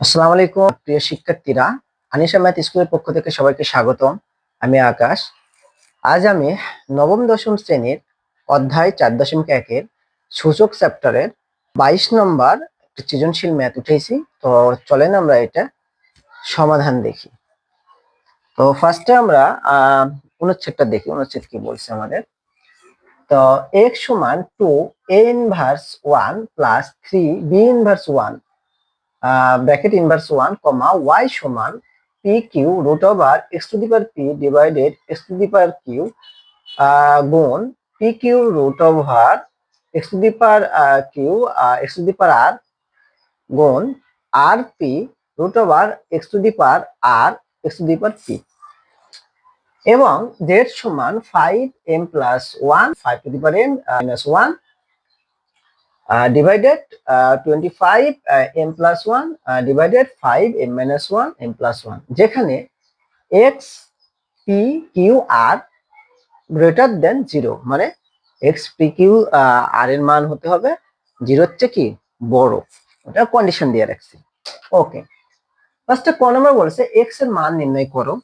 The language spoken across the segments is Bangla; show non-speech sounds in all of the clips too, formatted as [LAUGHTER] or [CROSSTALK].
আসসালামু আলাইকুম, প্রিয় শিক্ষার্থীরা। আনিশা ম্যাথ স্কুলের পক্ষ থেকে সবাইকে স্বাগতম। আমি আকাশ। আজ আমি নবম দশম শ্রেণির অধ্যায় চার দশমিক একের সূচক চ্যাপ্টারের বাইশ নম্বর সৃজনশীল ম্যাথ উঠেছি। তো চলেন আমরা এটা সমাধান দেখি। তো ফার্স্টে আমরা অনুচ্ছেদটা দেখি। অনুচ্ছেদ কি বলছে আমাদের? তো এক্স সমান two a inverse one plus three b inverse one bracket inverse one comma y সমান p q root over x to the power p divided x to the power q গুণ p q root over x to the power q x to the power r গুণ r p root over x to the power r x to the power p এবং জেড সমান five m plus one five to the power m minus one divided uh, 25 uh, m plus 1 uh, divided 5 m minus 1 m plus 1 যেখানে x p q r greater than 0 মানে x p q uh, r এর মান হতে হবে 0 হচ্ছে কি? বড়। ওটা কন্ডিশন দিয়ে রাখছি। ওকে ফার্স্টে ক নম্বর বলেছে x এর মান নির্ণয় করো।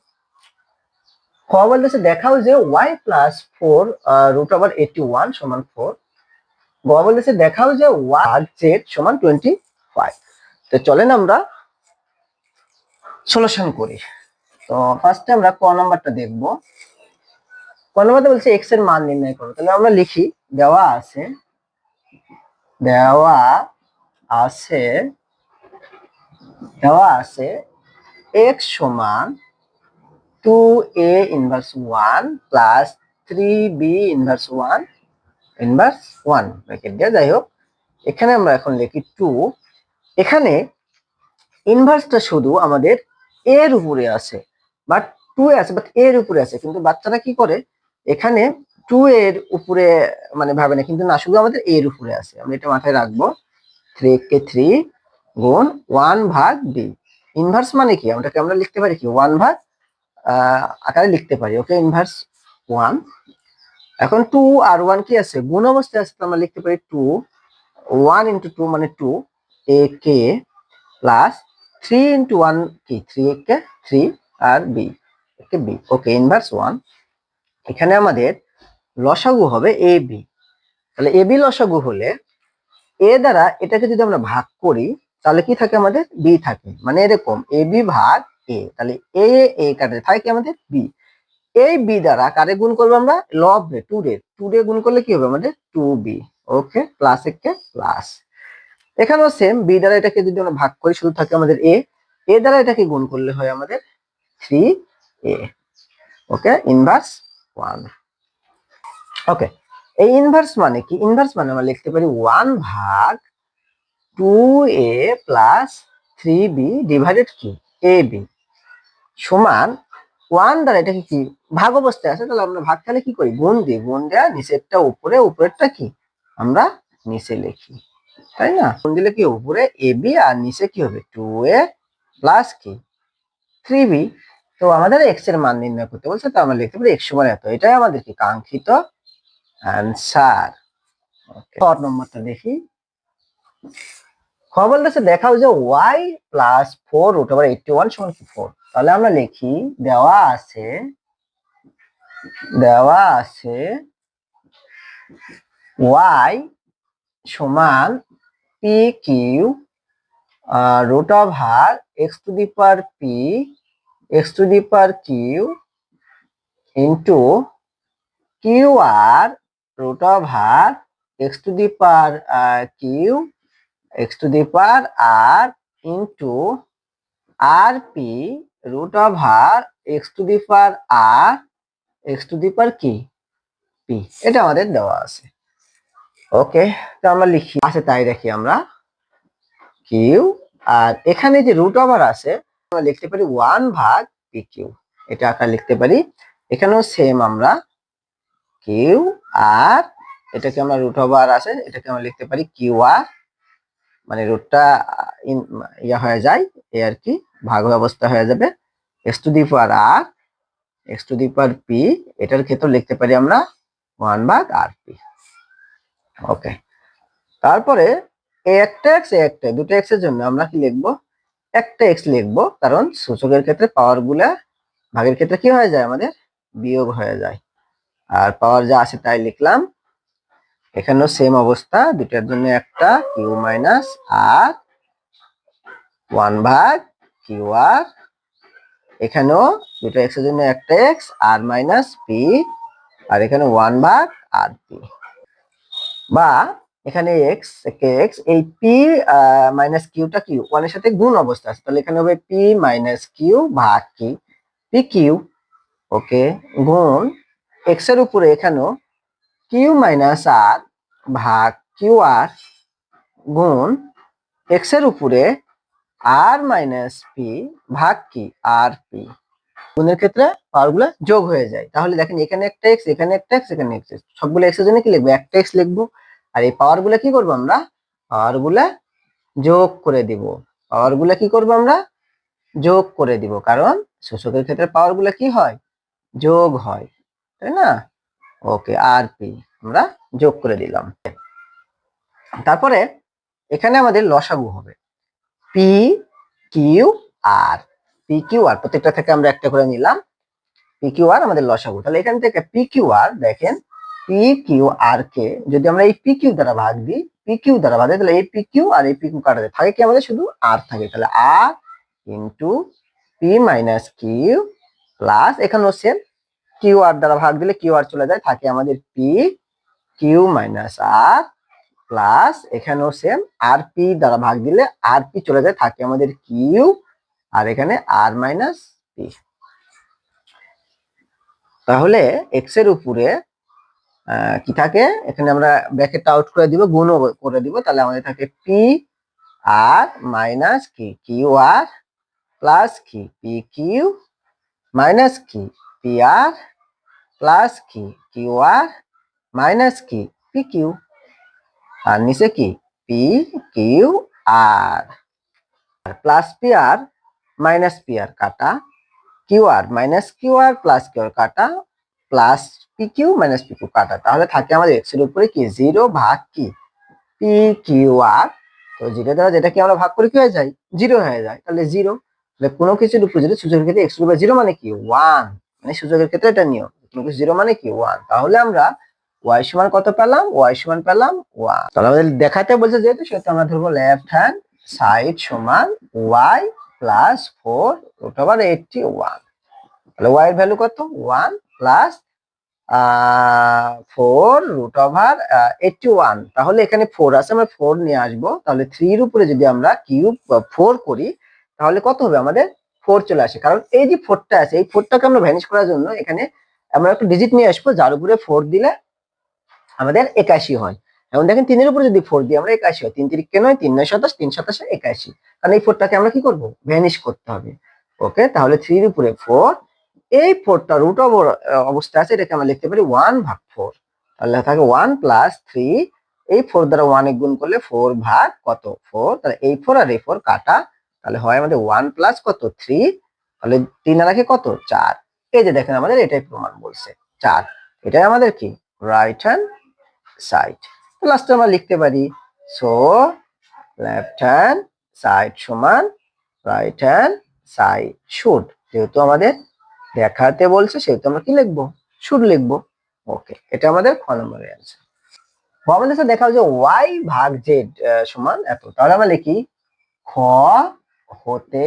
ক বলতেছে দেখাও যে y plus four root over eighty one সমান ফোর বাবা বলেছে দেখাও যে ওয়াই জেড সমান টোয়েন্টি ফাইভ তো চলেন আমরা সলিউশন করি। তো ফার্স্টে আমরা ক নাম্বারটা দেখব। ক নাম্বারটা বলছে এক্সের মান নির্ণয় করো। তাহলে আমরা লিখি, দেওয়া আছে দেওয়া আছে দেওয়া আছে এক্স সমান two a inverse one plus three b inverse one inverse one bracket দিয়ে যাই হোক এখানে আমরা এখন লিখি টু এখানে ইনভার্সটা শুধু আমাদের এর উপরে আছে বাট টু এ আছে বাট এর উপরে আছে, কিন্তু বাচ্চারা কি করে? এখানে টু এর উপরে মানে ভাবে না, কিন্তু না, শুধু আমাদের এর উপরে আছে, আমরা এটা মাথায় রাখব থ্রি কে থ্রি গুণ ওয়ান ভাগ বি ইনভার্স মানে কি? আমরা লিখতে পারি কি? ওয়ান ভাগ আকারে লিখতে পারি ওকে ইনভার্স ওয়ান এখন টু আর ওয়ান কি আছে? গুণ অবস্থায় আছে আমরা লিখতে পারি টু ওয়ান ইন্টু টু মানে টু এ কে প্লাস থ্রি ইন্টু ওয়ান কি? থ্রি এ কে থ্রি আর বি বি ওকে ইনভার্স ওয়ান এখানে আমাদের লসাগু হবে এ বি তাহলে এ বি লসাগু হলে এ দ্বারা এটাকে যদি আমরা ভাগ করি, তাহলে কি থাকে আমাদের? বি থাকে। মানে এরকম এ বি ভাগ এ তাহলে এ এ কাটে থাকে আমাদের বি এই বি দ্বারা কারে গুণ করব আমরা? লব টু রে টু রে গুণ করলে কি হবে আমাদের? টু বি ওকে প্লাস একে প্লাস এখানেও সেম বি দ্বারা এটাকে যদি আমরা ভাগ করি, শুধু থাকে আমাদের এ এ দ্বারা এটাকে গুণ করলে হয় আমাদের three a okay inverse one okay এই ইনভার্স মানে কি? ইনভার্স মানে আমরা লিখতে পারি ওয়ান ভাগ two a plus three b divided কি? এ বি সমান ওয়ান দ্বারা এটাকে কি? ভাগ অবস্থায় আছে তাহলে আমরা ভাগ তাহলে কি করি? গুণ দিই গুণ দেওয়া নিচেরটা উপরে, উপরেরটা কি? আমরা নিচে লিখি। তাই না? গুণ দিলে কি? উপরে এ বি আর নিচে কি হবে? টু এ প্লাস কি? থ্রি বি তো আমাদের এক্সের মান নির্ণয় করতে বলছে, তো আমরা লিখতে পারি এক্স সমান এত। এটাই আমাদের কি? কাঙ্ক্ষিত অ্যান্সার ফর নম্বরটা দেখি। খবর দেখাও যে y plus four root over eighty one সমান কি? ফোর তাহলে আমরা লিখি, দেওয়া আছে দেওয়া আছে ওয়াই সমান p q root over x to the power p x to the power q into q r root over x to the power q x to the power r into r p root over x to the power r x to the power কি পি এটা আমাদের দেওয়া আছে। ওকে, তো আমরা লিখি, আছে তাই দেখি আমরা। কিউ আর এখানে যে রুট ওভার আছে, আমরা লিখতে পারি ওয়ান ভাগ পি কিউ এটা আকার লিখতে পারি। এখানেও সেম আমরা। কিউ আর এটাকে আমরা রুট ওভার আছে, এটাকে আমরা লিখতে পারি কিউ আর মানে রুটটা ইয়া হয়ে যায়, এ আর কি, ভাগ অবস্থা হয়ে যাবে। X to the power r x to the power p এটার ক্ষেত্রে লিখতে পারি আমরা ওয়ান ভাগ আর পি ওকে। তারপরে একটা এক্স একটা, দুটো এক্সের জন্য আমরা কি লিখব? একটা এক্স লিখব, কারণ সূচকের ক্ষেত্রে পাওয়ারগুলা ভাগের ক্ষেত্রে কি হয়ে যায় আমাদের? বিয়োগ হয়ে যায়। আর পাওয়ার যা আছে তাই লিখলাম। এখানেও সেম অবস্থা দুটার জন্য একটা কিউ মাইনাস আর ওয়ান ভাগ কিউ আর এখানেও দুটো এক্সের জন্য একটা x r minus p r এখানে ওয়ান ভাগ আর পি বা এখানে এক্স এক্স এই পি মাইনাস কিউটা কিউ ওয়ানের সাথে গুণ অবস্থা আছে। তাহলে এখানে হবে পি মাইনাস কিউ ভাগ কি পি কিউ ওকে গুণ এক্সের উপরে এখানেও কিউ মাইনাস আর ভাগ কিউ আর গুণ এক্সের উপরে আর মাইনাস পি ভাগ কি আর পি গুণের ক্ষেত্রে পাওয়ারগুলো যোগ হয়ে যায়। তাহলে দেখেন এখানে একটা এক্স এখানে একটা এক্স এখানে এক্স সবগুলো এক্সের জন্য কি লিখব? একটা এক্স লিখব। আর এই পাওয়ারগুলো কি করব আমরা? পাওয়ারগুলা যোগ করে দিব। পাওয়ারগুলা কি করব আমরা? যোগ করে দিব। কারণ শোষকের ক্ষেত্রে পাওয়ারগুলো কি হয়? যোগ হয়। তাই না? ওকে, আর পি, আমরা যোগ করে দিলাম। তারপরে এখানে আমাদের লসাগু হবে। P, q, r. P, q, r প্রত্যেকটা থেকে আমরা একটা করে নিলাম। পি, কিউ, আর আমাদের লসাগু। তাহলে এখান থেকে পি, কিউ, আর দেখেন, পি, কিউ, আর, কে। যদি আমরা এই পি, কিউ দ্বারা ভাগ দিই, পি, কিউ দ্বারা ভাগ দিই, তাহলে এই পি, কিউ আর এই পি, কিউ কাটা থাকে কি আমাদের? শুধু আর থাকে। তাহলে r into p minus q plus এখানেও সেম। কিউ আর দ্বারা ভাগ দিলে কিউ আর চলে যায়, থাকে আমাদের p q minus r plus এখানেও সেম আর পি দ্বারা ভাগ দিলে আর পি চলে যায়, থাকে আমাদের কিউ আর এখানে আর মাইনাস পি তাহলে এক্সের উপরে কি থাকে? এখানে আমরা ব্র্যাকেটটা আউট করে দিব গুণ করে দিব, তাহলে আমাদের থাকে পি আর মাইনাস কি কিউ আর প্লাস কি পি কিউ মাইনাস কি পি আর প্লাস কি? কিউ আর মাইনাস কি? পি কিউ আর নিচে কি? P q r plus p r minus p r কাটা। Q r minus q r plus q r কাটা। Plus p q minus p q কাটা। তাহলে থাকে আমাদের এক্সের উপরে কি? জিরো ভাগ কি? পি কিউ আর তো জিরো দ্বারা যেটা কি আমরা ভাগ করে কি হয়ে যায়? জিরো হয়ে যায়। তাহলে জিরো কোনো কিছুর উপরে যদি সূচকের ক্ষেত্রে এক্স উপরে জিরো মানে কি? ওয়ান মানে সূচকের ক্ষেত্রে এটা নিয়ম। জিরো মানে কি? ওয়ান তাহলে আমরা ওয়াই সমান কত পেলাম? ওয়াই সমান পেলাম ওয়ান তাহলে আমাদের দেখাতে বলছে যেহেতু, সেহেতু আমরা ধরবো লেফট হ্যান্ড সাইড সমান y plus four root over eighty one তাহলে ওয়াই এর ভ্যালু কত? One plus four root over eighty one তাহলে এখানে ফোর আছে, আমরা ফোর নিয়ে আসব। তাহলে থ্রির উপরে যদি আমরা কিউব ফোর করি, তাহলে কত হবে? আমাদের ফোর চলে আসে। কারণ এই যে ফোরটা আছে, এই ফোরটাকে আমরা ভ্যানিশ করার জন্য এখানে আমরা একটা ডিজিট নিয়ে আসব, যার উপরে ফোর দিলে আমাদের একাশি হয়। এখন দেখেন তিনের উপরে যদি ফোর দিই, আমরা একাশি হয়। তিন তিরিকে নয়, তিন নয় সাতাশ, তিন সাতাশে একাশি। কারণ এই ফোরটাকে আমরা কি করব? ভ্যানিশ করতে হবে। ওকে তাহলে থ্রির উপরে ফোর এই ফোরটা রুট অবস্থা আছে, এটাকে আমরা লিখতে পারি ওয়ান ভাগ ফোর তাহলে থাকে ওয়ান প্লাস থ্রি এই ফোর দ্বারা ওয়ান গুণ করলে ফোর ভাগ কত? ফোর তাহলে এই ফোর আর এই ফোর কাটা, তাহলে হয় আমাদের ওয়ান প্লাস কত? থ্রি তাহলে তিন আর কত? চার। এই যে দেখেন আমাদের এটাই প্রমাণ বলছে। চার, এটাই আমাদের কি? রাইট হ্যান্ড সাইড লাস্টে আমরা লিখতে পারি সো লেফট হ্যান্ড সাইড সমান রাইট হ্যান্ড সাইড শুড যেহেতু আমাদের দেখাতে বলছে, সেহেতু আমরা কি লিখব? শুড লিখব। ওকে এটা আমাদের খ নম্বরের অ্যান্সার আমাদের সাথে দেখা যে ওয়াই ভাগ জেড সমান এত। তাহলে আমরা লিখি, খ হতে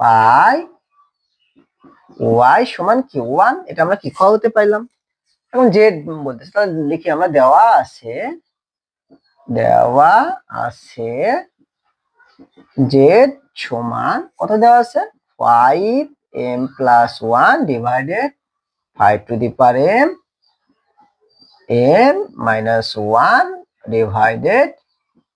পাই ওয়াই সমান কি? ওয়ান এটা আমরা কি খ হতে পাইলাম এখন জেড বলতেছে, তাহলে লিখি আমরা দেওয়া আছে দেওয়া আছে জেড সমান কত দেওয়া আছে? Five m plus one divided five to the power m m minus one divided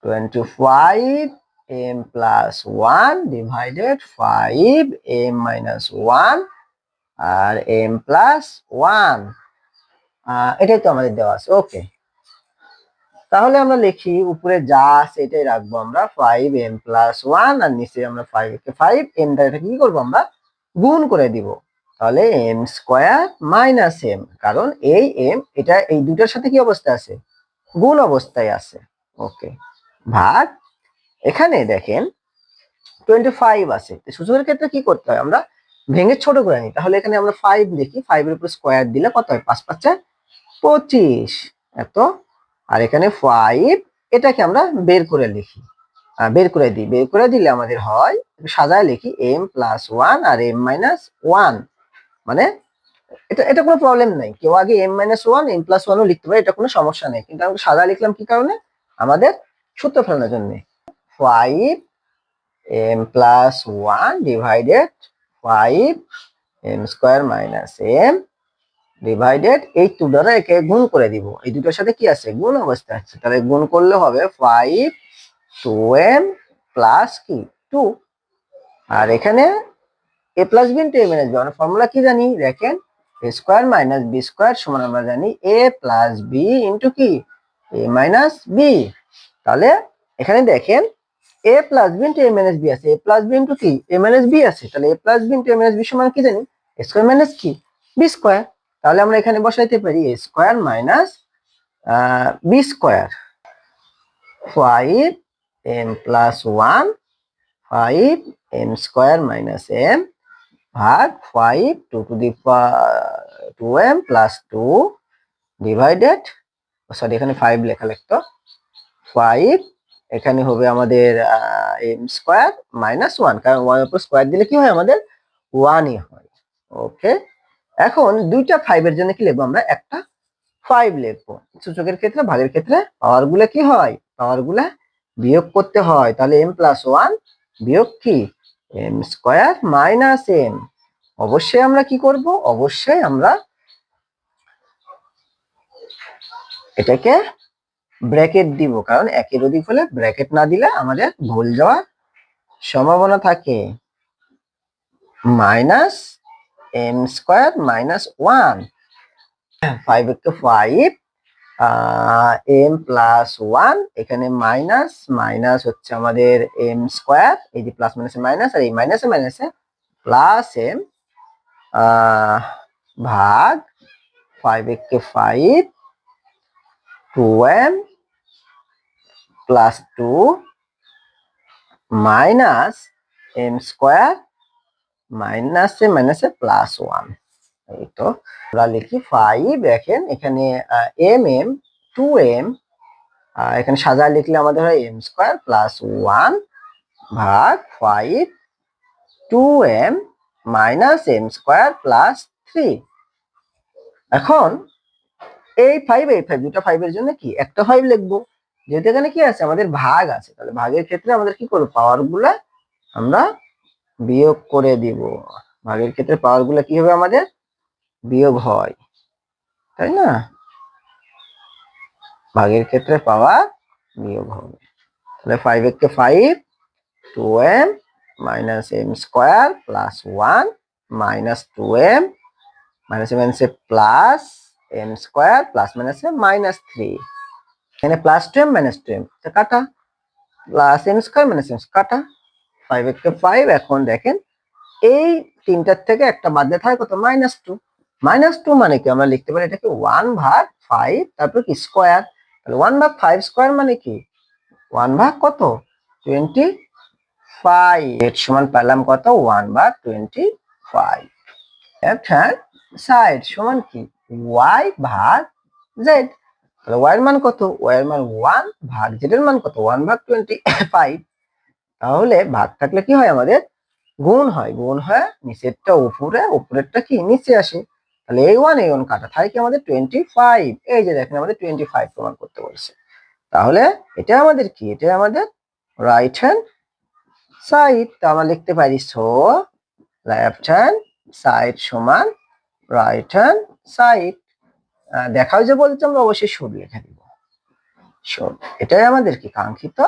twenty five m plus one divided five m minus one R m plus one এটাই তো আমাদের দেওয়া আছে ওকে তাহলে আমরা লিখি, উপরে যা আছে এটাই রাখব আমরা ফাইভ এম প্লাস ওয়ান আর নিচে আমরা ফাইভ কে ফাইভ এম দ্বারা কি করব আমরা? গুণ করে দিব। তাহলে এম স্কোয়ার মাইনাস এম কারণ এই এম এটা এই দুটার সাথে কি অবস্থা আছে? গুণ অবস্থায় আছে ওকে ভাগ, এখানে দেখেন টোয়েন্টি ফাইভ আছে সূচকের ক্ষেত্রে কি করতে হয় আমরা? ভেঙে ছোট করে নিই তাহলে এখানে আমরা ফাইভ লিখি ফাইভের উপর স্কোয়ার দিলে কত হয়? পাঁচ পাঁচে পঁচিশ। এত। আর এখানে ফাইভ এটাকে আমরা বের করে লিখি। বের করে দিই। বের করে দিলে আমাদের হয় সাজায় লিখি এম প্লাস ওয়ান আর এম মাইনাস ওয়ান মানে এটা এটা কোনো প্রবলেম নাই। কেউ আগে m minus one m plus ওয়ানও লিখতে পারে, এটা কোনো সমস্যা নেই। কিন্তু আমি সাদা লিখলাম কি কারণে? আমাদের সূত্র ফেলানোর জন্য। Five M plus one divided five M square minus M divided এই টু দ্বারা একে গুণ করে দিব। এই দুটোর সাথে কি আছে? গুণ অবস্থা আছে। তাহলে গুণ করলে হবে ফাইভ টু এম প্লাস কি? টু আর এখানে A plus B into A minus B formula কি জানি? দেখেন A square minus B square সমান আমরা জানি এ প্লাস বি ইন্টু কি? এ মাইনাস বি তাহলে এখানে দেখেন A plus B into A minus B আছে। এ প্লাস বি ইন্টু কি? এ মাইনাস বি আছে। তাহলে A plus B into A minus B সমান কি জানি? এ স্কোয়ার মাইনাস কি? বি স্কোয়ার তাহলে আমরা এখানে বসাইতে পারি A square minus B square five M plus one five M square minus M ভাগ five two two the two M plus two divided sorry এখানে ফাইভ লেখা লিখতো। ফাইভ এখানে হবে আমাদের এম স্কোয়ার মাইনাস ওয়ান কারণ ওয়ান উপর স্কোয়ার দিলে কি হয় আমাদের? ওয়ানই হয়। ওকে এখন দুইটা ফাইভের জন্য কি লিখব আমরা? একটা ফাইভ লিখব। সূচকের ক্ষেত্রে, ভাগের ক্ষেত্রে পাওয়ারগুলা কি হয়? পাওয়ারগুলা বিয়োগ করতে হয়। তাহলে এম প্লাস ওয়ান বিয়োগ কি? এম স্কোয়ার মাইনাস এম অবশ্যই আমরা কি করব? অবশ্যই আমরা এটাকে ব্র্যাকেট দিব, কারণ একের অধিক হলে ব্র্যাকেট না দিলে আমাদের ভুল যাওয়ার সম্ভাবনা থাকে। Minus M square minus one. Five একটু ফাইভ এম প্লাস ওয়ান এখানে মাইনাস মাইনাস হচ্ছে আমাদের এম স্কোয়ার, এই যে প্লাস মাইনাসে মাইনাস আর এই মাইনাসে মাইনাসে প্লাস এম ভাগ ফাইভ একে five two M plus two minus M square মাইনাসে মাইনাসে প্লাস ওয়ান এই তো আমরা লিখি ফাইভ দেখেন এখানে এম এম টু এম এখানে সাজা লিখলে আমাদের হয় এম স্কোয়ার প্লাস ওয়ান ভাগ five two M minus M square plus three এখন এই ফাইভ এই ফাইভ দুটা ফাইভের জন্য কি? একটা ফাইভ লিখব। যেহেতু এখানে কি আছে? আমাদের ভাগ আছে। তাহলে ভাগের ক্ষেত্রে আমাদের কি করব? পাওয়ারগুলা আমরা বিয়োগ করে দিব। ভাগের ক্ষেত্রে পাওয়ারগুলা কি হবে আমাদের? বিয়োগ হয়। তাই না? ভাগের ক্ষেত্রে পাওয়ার বিয়োগ হবে। তাহলে ফাইভ একে five two M minus M square plus one minus two M minus মাইনাসে প্লাস এম স্কোয়ার প্লাস মাইনাসে মাইনাস থ্রি এখানে plus two M minus two M কাটা। Plus M square minus M কাটা। ফাইভ একে ফাইভ এখন দেখেন, এই তিনটার থেকে একটা বাদ দিয়ে থাকে কত মাইনাস টু মাইনাস টু মানে কি? আমরা লিখতে পারি এটাকে ওয়ান ভাগ ফাইভ তারপর কি? স্কোয়ার তাহলে ওয়ান ভাগ ফাইভ স্কোয়ার মানে কি? ওয়ান ভাগ কত? টোয়েন্টি ফাইভ এর সমান পেলাম কত? ওয়ান ভাগ টোয়েন্টি ফাইভ হ্যান্ড সাইড সমান কি? ওয়াই ভাগ জেড তাহলে ওয়াই এর মান কত? ওয়াই এর মান ওয়ান ভাগ জেড এর মান কত? ওয়ান ভাগ টোয়েন্টি ফাইভ [LAUGHS] তাহলে ভাগ থাকলে কি হয় আমাদের? গুণ হয়। গুণ হয় নিচেরটা উপরে, উপরেরটা কি? নিচে আসে। তাহলে এই ওয়ান এই ওয়ান কাটা। থাকে কি আমাদের টোয়েন্টি ফাইভ এই যে দেখেন আমাদের টোয়েন্টি ফাইভ প্রমাণ করতে বলছে। তাহলে এটা আমাদের কি? এটা আমাদের রাইট হ্যান্ড সাইড তো আমরা লিখতে পারি সো লেফট হ্যান্ড সাইড সমান রাইট হ্যান্ড সাইড দেখাও যে বলতে আমরা অবশ্যই সুর লিখে দিব। সুর, এটাই আমাদের কি কাঙ্ক্ষিত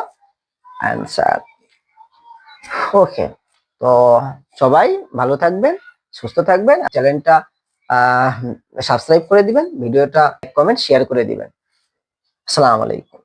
অ্যান্সার ওকে তো সবাই ভালো থাকবেন, সুস্থ থাকবেন, চ্যানেলটা সাবস্ক্রাইব করে দিবেন, ভিডিওটা কমেন্ট শেয়ার করে দিবেন। আসসালামু আলাইকুম।